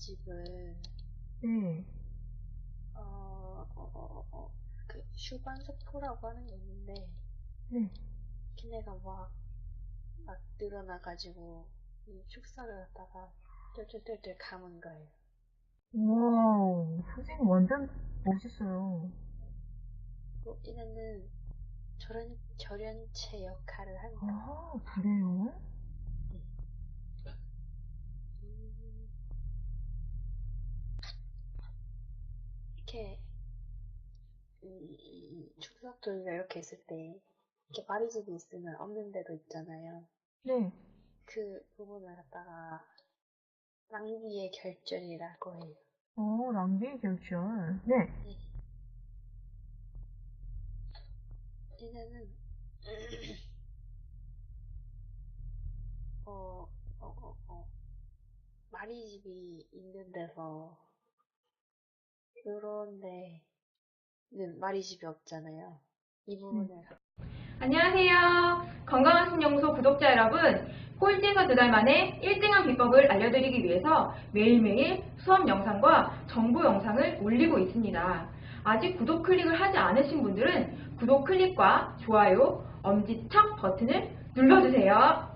집을 네. 어, 어, 어, 어, 그 슈반스포라고 하는 게 있는데 네. 걔네가 막, 막 늘어나가지고 이 축사를 갖다가 똘똘똘똘 감은 거예요. 와, 선생님 완전 멋있어요. 또 얘네는 절연, 절연체 역할을 한다. 아, 그래요? 음, 이렇게 이, 이 축사돌이가 이렇게 있을 때 이렇게 마리집이 있으면 없는 데도 있잖아요. 네. 그 부분을 갖다가 낭비의 결절이라고 해요. 어, 낭비의 결절. 네. 얘네는 어, 어, 어, 어, 마리집이 있는 데서 요런 데는 마리집이 없잖아요. 이 부분을 안녕하세요. 건강한 신연구소 구독자 여러분. 꼴찌에서 두 달 만에 1등한 비법을 알려드리기 위해서 매일매일 수업 영상과 정보 영상을 올리고 있습니다. 아직 구독 클릭을 하지 않으신 분들은 구독 클릭과 좋아요, 엄지척 버튼을 눌러주세요.